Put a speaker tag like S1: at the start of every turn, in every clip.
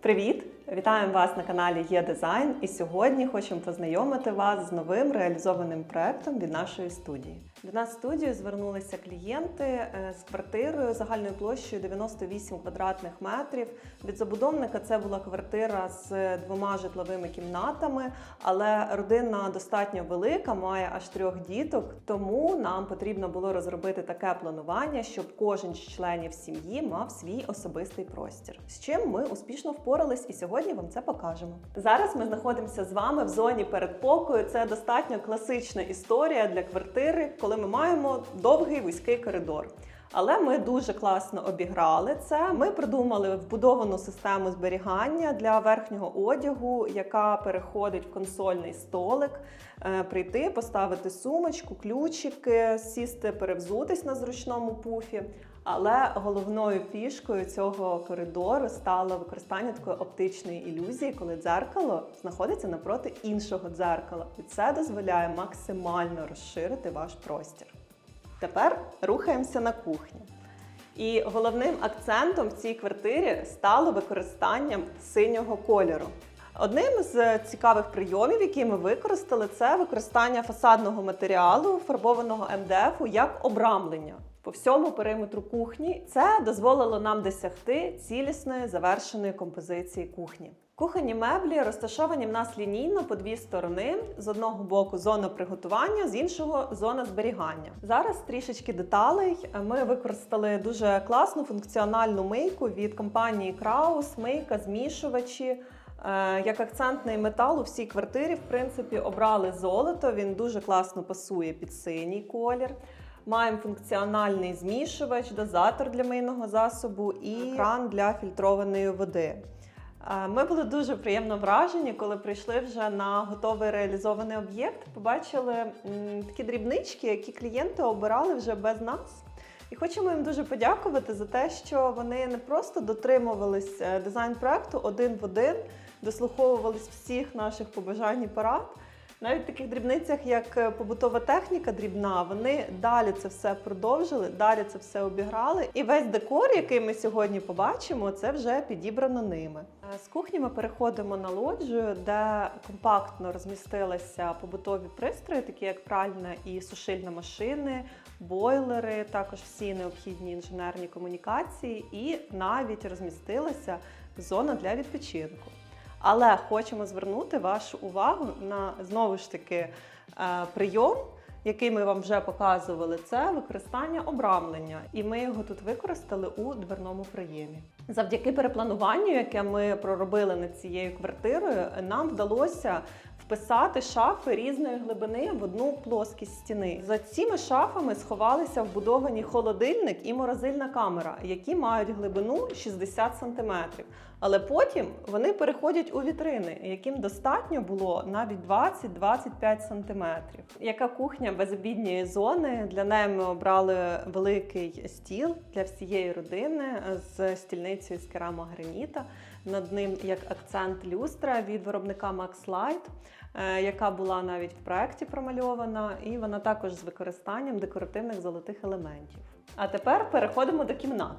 S1: Привіт! Вітаємо вас на каналі Є Дизайн. І сьогодні хочемо познайомити вас з новим реалізованим проектом від нашої студії. До нас в студію звернулися клієнти е, з квартирою загальною площею 98 квадратних метрів. Від забудовника це була квартира з двома житловими кімнатами, але родина достатньо велика, має аж трьох діток. Тому нам потрібно було розробити таке планування, щоб кожен з членів сім'ї мав свій особистий простір. З чим ми успішно впорались, і сьогодні вам це покажемо. Зараз ми знаходимося з вами в зоні передпокою. Це достатньо класична історія для квартири, коли ми маємо довгий вузький коридор. Але ми дуже класно обіграли це. Ми придумали вбудовану систему зберігання для верхнього одягу, яка переходить в консольний столик. Е, Прийти, поставити сумочку, ключики, сісти, перевзутись на зручному пуфі. Але головною фішкою цього коридору стало використання такої оптичної ілюзії, коли дзеркало знаходиться напроти іншого дзеркала, і це дозволяє максимально розширити ваш простір. Тепер рухаємося на кухню. І головним акцентом в цій квартирі стало використання синього кольору. Одним з цікавих прийомів, які ми використали, це використання фасадного матеріалу, фарбованого МДФ як обрамлення по всьому периметру кухні. Це дозволило нам досягти цілісної завершеної композиції кухні. Кухонні меблі розташовані в нас лінійно по дві сторони. З одного боку зона приготування, з іншого зона зберігання. Зараз трішечки деталей. Ми використали дуже класну функціональну мийку від компанії Краус, мийка, змішувачі. Е, Як акцентний метал у всій квартирі, в принципі, обрали золото. Він дуже класно пасує під синій колір. Маємо функціональний змішувач, дозатор для мийного засобу і кран для фільтрованої води. Е, Ми були дуже приємно вражені, коли прийшли вже на готовий реалізований об'єкт. Побачили такі дрібнички, які клієнти обирали вже без нас. І хочемо їм дуже подякувати за те, що вони не просто дотримувались е, дизайн-проекту один в один, дослуховувались всіх наших побажань і порад. Навіть в таких дрібницях, як е, побутова техніка дрібна, вони далі це все продовжили, далі це все обіграли. І весь декор, який ми сьогодні побачимо, це вже підібрано ними. Е, З кухні ми переходимо на лоджію, де компактно розмістилися побутові пристрої, такі як пральна і сушильна машини, бойлери, також всі необхідні інженерні комунікації, і навіть розмістилася зона для відпочинку. Але хочемо звернути вашу увагу на знову ж таки е, прийом, який ми вам вже показували, це використання обрамлення, і ми його тут використали у дверному прийомі. Завдяки переплануванню, яке ми проробили над цією квартирою, нам вдалося вписати шафи різної глибини в одну плоскість стіни. За цими шафами сховалися вбудовані холодильник і морозильна камера, які мають глибину 60 см. Але потім вони переходять у вітрини, яким достатньо було навіть 20-25 см. Яка кухня без обідньої зони? Для неї ми обрали великий стіл для всієї родини з стільницею з керамограніта. Над ним як акцент люстра від виробника Max Light, е, яка була навіть в проєкті промальована, і вона також з використанням декоративних золотих елементів. А тепер переходимо до кімнат.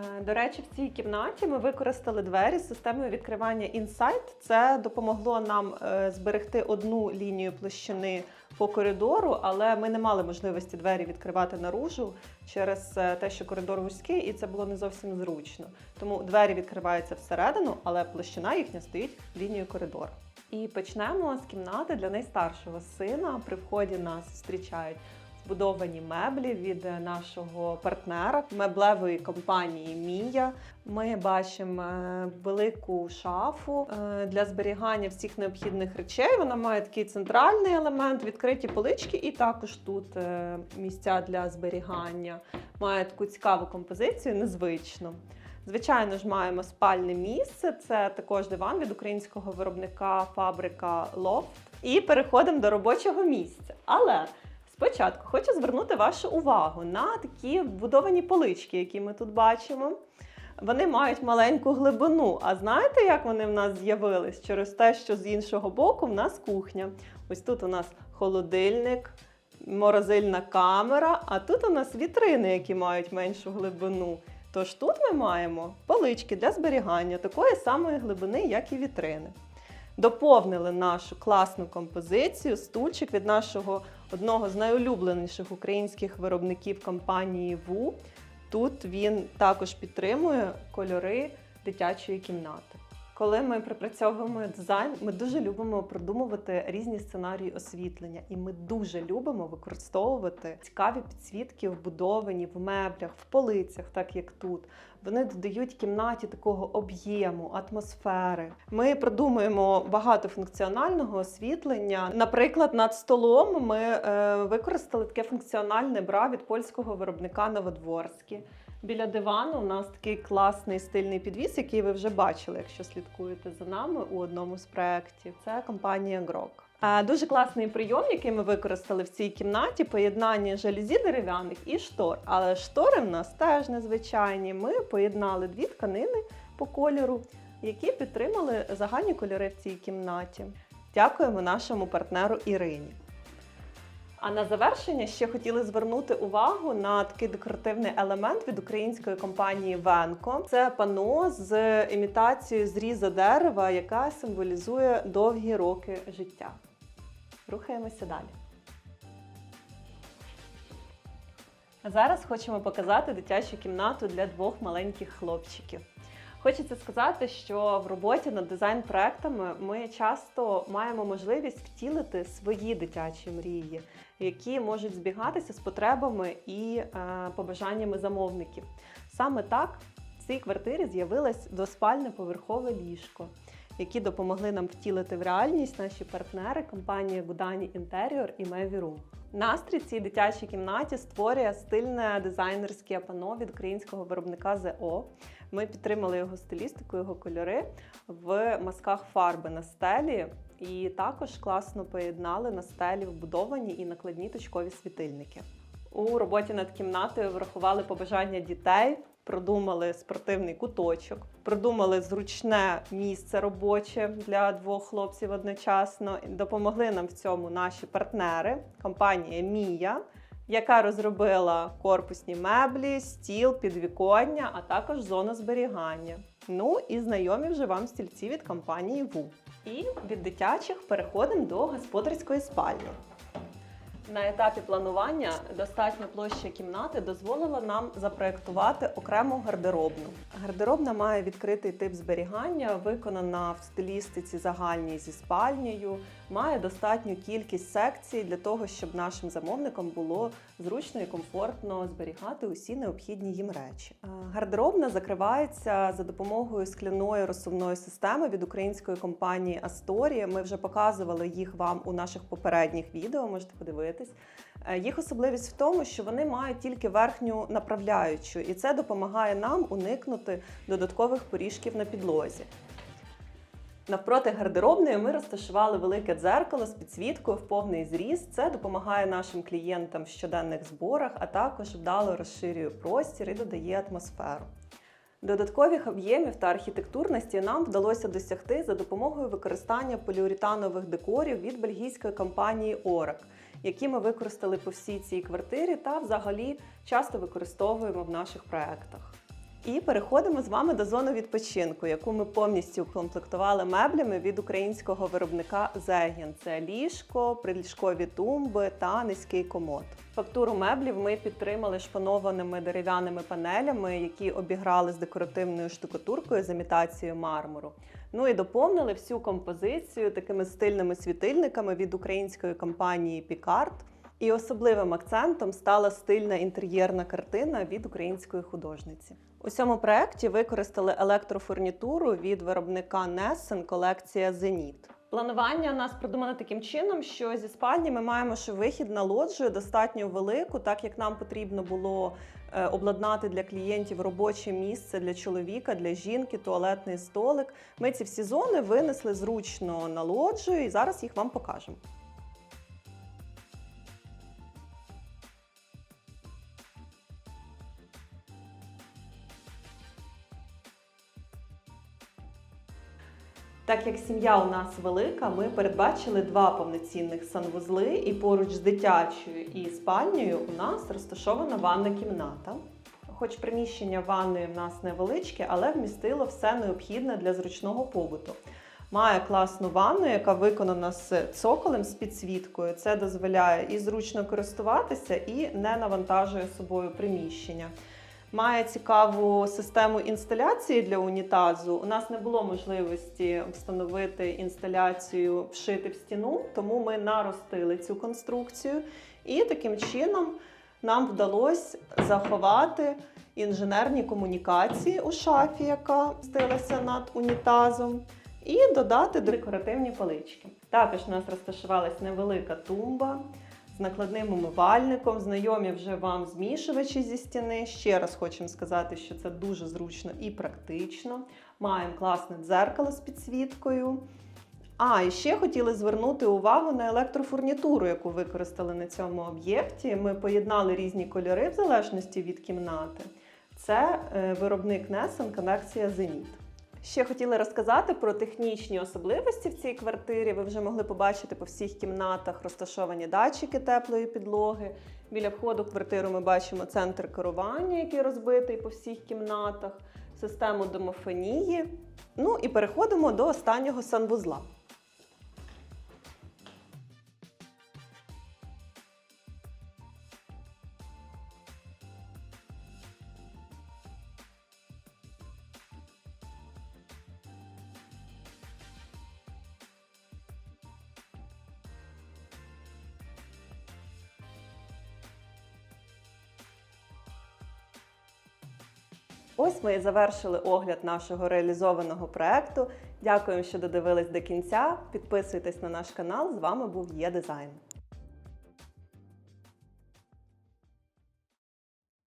S1: Е, До речі, в цій кімнаті ми використали двері з системою відкривання Insight. Це допомогло нам е, зберегти одну лінію площини по коридору, але ми не мали можливості двері відкривати наружу через е, те, що коридор вузький, і це було не зовсім зручно. Тому двері відкриваються всередину, але площина їхня стоїть лінією коридору. І почнемо з кімнати для найстаршого сина. При вході нас зустрічають вбудовані меблі від нашого партнера меблевої компанії Мія. Ми бачимо е, велику шафу е, для зберігання всіх необхідних речей. Вона має такий центральний елемент, відкриті полички, і також тут е, місця для зберігання. Має таку цікаву композицію, незвичну. Звичайно ж, маємо спальне місце. Це також диван від українського виробника фабрика Loft. І переходимо до робочого місця. Але спочатку хочу звернути вашу увагу на такі вбудовані полички, які ми тут бачимо. Вони мають маленьку глибину. А знаєте, як вони в нас з'явились? Через те, що з іншого боку в нас кухня. Ось тут у нас холодильник, морозильна камера, а тут у нас вітрини, які мають меншу глибину. Тож тут ми маємо полички для зберігання такої самої глибини, як і вітрини. Доповнили нашу класну композицію стульчик від нашого одного з найулюбленіших українських виробників компанії ВУ. Тут він також підтримує кольори дитячої кімнати. Коли ми пропрацьовуємо дизайн, ми дуже любимо продумувати різні сценарії освітлення, і ми дуже любимо використовувати цікаві підсвітки вбудовані в меблях, в полицях, так як тут. Вони додають кімнаті такого об'єму, атмосфери. Ми продумуємо багатофункціонального освітлення. Наприклад, над столом ми е, використали таке функціональне бра від польського виробника Новодворське. Біля дивану у нас такий класний стильний підвіс, який ви вже бачили, якщо слідкуєте за нами у одному з проєктів. Це компанія Грок. Е, Дуже класний прийом, який ми використали в цій кімнаті, поєднання жалюзі дерев'яних і штор. Але штори в нас теж незвичайні. Ми поєднали дві тканини по кольору, які підтримали загальні кольори в цій кімнаті. Дякуємо нашому партнеру Ірині. А на завершення ще хотіли звернути увагу на такий декоративний елемент від української компанії Венко. Це пано з імітацією зріза дерева, яка символізує довгі роки життя. Рухаємося далі. Зараз хочемо показати дитячу кімнату для двох маленьких хлопчиків. Хочеться сказати, що в роботі над дизайн-проектами ми часто маємо можливість втілити свої дитячі мрії, які можуть збігатися з потребами і е, побажаннями замовників. Саме так в цій квартирі з'явилось двоспальне поверхове ліжко, які допомогли нам втілити в реальність наші партнери компанії Гудані Інтеріор і Меві Room. Настрій цій дитячій кімнаті створює стильне дизайнерське пано від українського виробника ЗО. Ми підтримали його стилістику, його кольори в мазках фарби на стелі, і також класно поєднали на стелі вбудовані і накладні точкові світильники. У роботі над кімнатою врахували побажання дітей, продумали спортивний куточок, продумали зручне місце робоче для двох хлопців одночасно. Допомогли нам в цьому наші партнери, компанія Мія яка розробила корпусні меблі, стіл, підвіконня, а також зону зберігання. Ну і знайомі вже вам стільці від компанії ВУ. І від дитячих переходимо до господарської спальні. На етапі планування достатня площа кімнати дозволила нам запроектувати окрему гардеробну. Гардеробна має відкритий тип зберігання, виконана в стилістиці загальній зі спальнею, має достатню кількість секцій для того, щоб нашим замовникам було зручно і комфортно зберігати усі необхідні їм речі. Гардеробна закривається за допомогою скляної розсувної системи від української компанії Асторія. Ми вже показували їх вам у наших попередніх відео. Можете подивитись. Е, Їх особливість в тому, що вони мають тільки верхню направляючу, і це допомагає нам уникнути додаткових поріжків на підлозі. Навпроти гардеробної ми розташували велике дзеркало з підсвіткою в повний зріст. Це допомагає нашим клієнтам в щоденних зборах, а також вдало розширює простір і додає атмосферу. Додаткових об'ємів та архітектурності нам вдалося досягти за допомогою використання поліуретанових декорів від бельгійської компанії Orac, які ми використали по всій цій квартирі та взагалі часто використовуємо в наших проектах. І переходимо з вами до зони відпочинку, яку ми повністю укомплектували меблями від українського виробника Zegin. Це ліжко, приліжкові тумби та низький комод. Фактуру меблів ми підтримали шпанованими дерев'яними панелями, які обіграли з декоративною штукатуркою з імітацією мармуру. Ну і доповнили всю композицію такими стильними світильниками від української компанії Picard. І особливим акцентом стала стильна інтер'єрна картина від української художниці. У цьому проєкті використали електрофурнітуру від виробника Нессен колекція Зеніт. Планування у нас продумане таким чином, що зі спальні ми маємо ще вихід на лоджію достатньо велику, так як нам потрібно було е, обладнати для клієнтів робоче місце для чоловіка, для жінки, туалетний столик. Ми ці всі зони винесли зручно на лоджію і зараз їх вам покажемо. Так як сім'я у нас велика, ми передбачили два повноцінних санвузли, і поруч з дитячою і спальнею у нас розташована ванна кімната. Хоч приміщення ванної в нас невеличке, але вмістило все необхідне для зручного побуту. Має класну ванну, яка виконана з цоколем з підсвіткою. Це дозволяє і зручно користуватися, і не навантажує собою приміщення. Має цікаву систему інсталяції для унітазу. У нас не було можливості встановити інсталяцію вшити в стіну, тому ми наростили цю конструкцію. І таким чином нам вдалося заховати інженерні комунікації у шафі, яка стилася над унітазом, і додати декоративні полички. Також у нас розташувалась невелика тумба накладним умивальником. Знайомі вже вам змішувачі зі стіни. Ще раз хочемо сказати, що це дуже зручно і практично. Маємо класне дзеркало з підсвіткою. А, і ще хотіли звернути увагу на електрофурнітуру, яку використали на цьому об'єкті. Ми поєднали різні кольори в залежності від кімнати. Це е, виробник Nesen конекція Зеніт. Ще хотіла розказати про технічні особливості в цій квартирі. Ви вже могли побачити по всіх кімнатах розташовані датчики теплої підлоги. Біля входу в квартиру ми бачимо центр керування, який розбитий по всіх кімнатах, систему домофонії. Ну і переходимо до останнього санвузла. Ось ми і завершили огляд нашого реалізованого проекту. Дякуємо, що додивились до кінця. Підписуйтесь на наш канал. З вами був Є Дизайн.